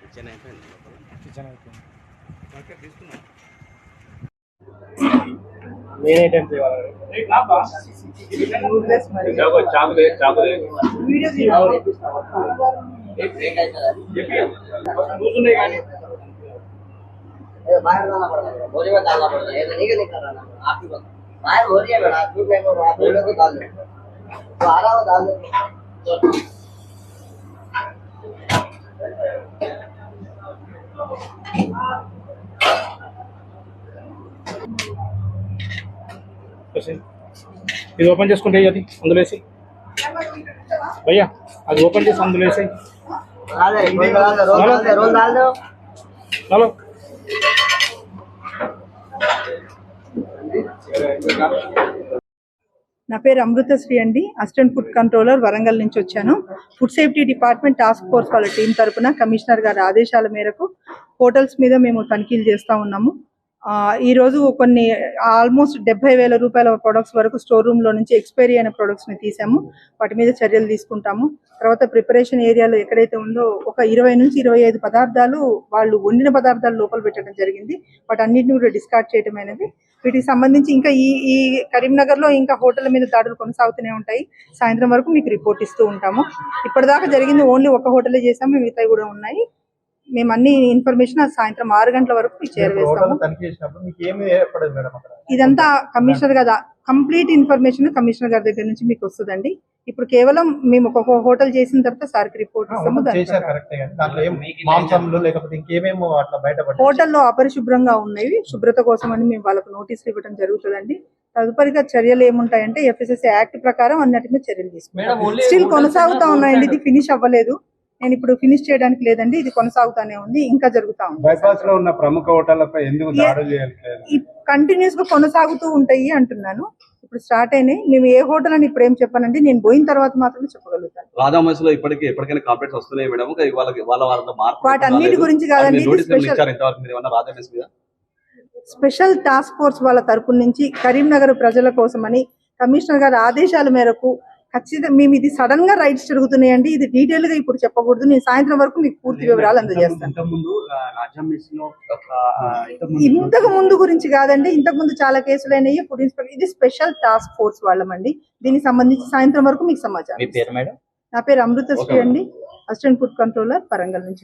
Kitchen అయిపోయింది లోపల kitchen అయిపోయింది వేరే ఐటమ్స్ ఇవ్వాలి చాకులేట్ చాకులేట్ కూర్చున్నాయి కానీ बाहर जाना पड़ता है बोरी में डालना पड़ता है ऐसा नहीं कि नहीं कर रहा ना आप ही बता बाहर हो रही है बेटा दूध में को आप बोले तो डाल दो तो आ रहा हो डाल दो చెప్పేసి ఇది ఓపెన్ చేసుకుంటే అది అందులో వేసి. భయ్యా అది ఓపెన్ చేసి అందులో వేసి హలో నా పేరు అమృతశ్రీ అండి. అసిస్టెంట్ ఫుడ్ కంట్రోలర్ వరంగల్ నుంచి వచ్చాను. Food safety department task force వాళ్ళ టీం తరఫున కమిషనర్ గారి ఆదేశాల మేరకు హోటల్స్ మీద మేము తనిఖీలు చేస్తూ ఉన్నాము. ఆ, ఈ రోజు కొన్ని ఆల్మోస్ట్ డెబ్బై వేల రూపాయల ప్రొడక్ట్స్ వరకు స్టోర్ రూమ్లో నుంచి ఎక్స్పైరీ అయిన ప్రొడక్ట్స్ని తీసాము. వాటి మీద చర్యలు తీసుకుంటాము. తర్వాత ప్రిపరేషన్ ఏరియాలో ఎక్కడైతే ఉందో ఒక ఇరవై నుంచి ఇరవై ఐదు పదార్థాలు వాళ్ళు వండిన పదార్థాలు లోపల పెట్టడం జరిగింది. వాటన్నిటిని కూడా డిస్కార్డ్ చేయడం అనేది. వీటికి సంబంధించి ఇంకా ఈ ఈ కరీంనగర్లో ఇంకా హోటల్ మీద దాడులు కొనసాగుతూనే ఉంటాయి. సాయంత్రం వరకు మీకు రిపోర్ట్ ఇస్తూ ఉంటాము. ఇప్పటిదాకా జరిగింది ఓన్లీ ఒక హోటలే చేసాము మిగతాయి కూడా ఉన్నాయి. మేము అన్ని ఇన్ఫర్మేషన్ సాయంత్రం ఆరు గంటల వరకు మీకు చేరవేస్తాము తనిఖీ చేసినప్పుడు మీకు ఏమి ఏర్పడదు మేడం అక్కడ? ఇదంతా కమిషనర్ గారు కంప్లీట్ ఇన్ఫర్మేషన్ కమిషనర్ గారి దగ్గర నుంచి మీకు వస్తుందండి. ఇప్పుడు కేవలం మేము ఒక హోటల్ చేసిన తర్వాత సార్కి రిపోర్ట్ ఇస్తాము దాని చేశారు కరెక్టే కానీ దాంట్లో ఏం మాంసంలు లేకపోతే ఇంకేమేమో అట్లా బయటపడి హోటల్లో అపరిశుభ్రంగా ఉన్నవి శుభ్రత కోసం అని మేము వాళ్ళకు నోటీసులు ఇవ్వడం జరుగుతుందండి. తదుపరిగా చర్యలు ఏముంటాయంటే ఎఫ్ఎస్ఎస్ యాక్ట్ ప్రకారం అన్నిటి మీద చర్యలు తీసుకుంటాం. స్టిల్ కొనసాగుతా ఉన్నాయండి ఇది ఫినిష్ అవ్వలేదు. నేను ఇప్పుడు ఫినిష్ చేయడానికి లేదండి ఇది కొనసాగుతానే ఉంది ఇంకా జరుగుతా ఉంది. బైపాస్లో ఉన్న ప్రముఖ హోటళ్ళపై ఎందుకు దాడులు చేయట్లేదు? కంటిన్యూస్గా కొనసాగుతూ ఉంటాయి అంటున్నాను. ఇప్పుడు స్టార్ట్ అయినాయి. మేము ఏ హోటల్ అని ఇప్పుడు ఏం చెప్పానండి నేను పోయిన తర్వాత మాత్రమే చెప్పగలుగుతాను. రాధామహేశ్లో ఇప్పటికి ఎప్పటికైనా కంప్లైంట్స్ వస్తున్నాయి మేడం. ఇంకా వాళ్ళకి వాళ్ళ వాళ్ళ మార్పు వాటన్నిటి గురించి కాదండి, స్పెషల్ టాస్క్ ఫోర్స్ వాళ్ళ తరపు నుంచి కరీంనగర్ ప్రజల కోసమని కమిషనర్ గారి ఆదేశాల మేరకు ఖచ్చితంగా మేము ఇది సడన్గా రైట్స్ జరుగుతున్నాయండి. ఇది డీటెయిల్గా ఇప్పుడు చెప్పకూడదు. నేను సాయంత్రం వరకు మీకు పూర్తి వివరాలు అందజేస్తాను. ఇంతకు ముందు గురించి కాదండి. ఇంతకు ముందు చాలా కేసులు అయినాయి. ఫుడ్ ఇన్స్పెక్టర్ ఇది స్పెషల్ టాస్క్ ఫోర్స్ వాళ్ళమండి. దీనికి సంబంధించి సాయంత్రం వరకు మీకు సమాచారం మీ పేరు మేడం? నా పేరు అమృతశ్రీ అండి. అసిస్టెంట్ ఫుడ్ కంట్రోలర్ వరంగల్ నుంచి